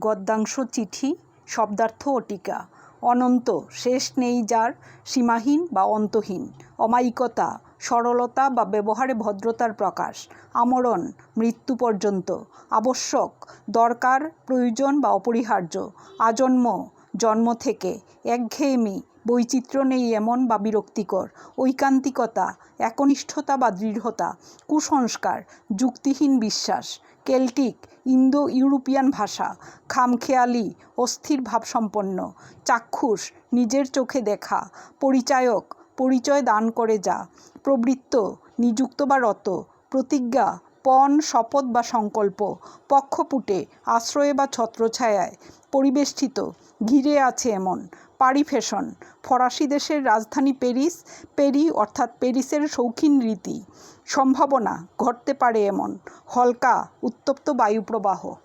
গদ্যাংশ চিঠি, শব্দার্থ ও টিকা। অনন্ত, শেষ নেই যার, সীমাহীন বা অন্তহীন। অমায়িকতা, সরলতা বা ব্যবহারে ভদ্রতার প্রকাশ। আমরণ, মৃত্যু পর্যন্ত। আবশ্যক, দরকার, প্রয়োজন বা অপরিহার্য। আজন্ম, জন্ম থেকে। একঘেয়েমি বৈচিত্র্য নেই এমন বা বিরক্তিকর। ঐকান্তিকতা, একনিষ্ঠতা বা দৃঢ়তা, কুসংস্কার, যুক্তিহীন বিশ্বাস, কেল্টিক ইন্দো ইউরোপিয়ান ভাষা, খামখেয়ালি, অস্থির ভাবসম্পন্ন, চাক্ষুষ, নিজের চোখে দেখা, পরিচায়ক, পরিচয় দান করে যা, প্রবৃত্ত, নিযুক্ত বা রত, প্রতিজ্ঞা পণ, শপথ বা সংকল্প, পক্ষপুটে, আশ্রয়ে বা ছত্রছায়ায় পরিবেষ্টিত, ঘিরে আছে এমন। পারিফেশন ফরাসি দেশের রাজধানী প্যারিস পেরি অর্থাৎ প্যারিসের শৌখিন রীতি। সম্ভাবনা, ঘটতে পারে এমন। হলকা, উত্তপ্ত বায়ুপ্রবাহ।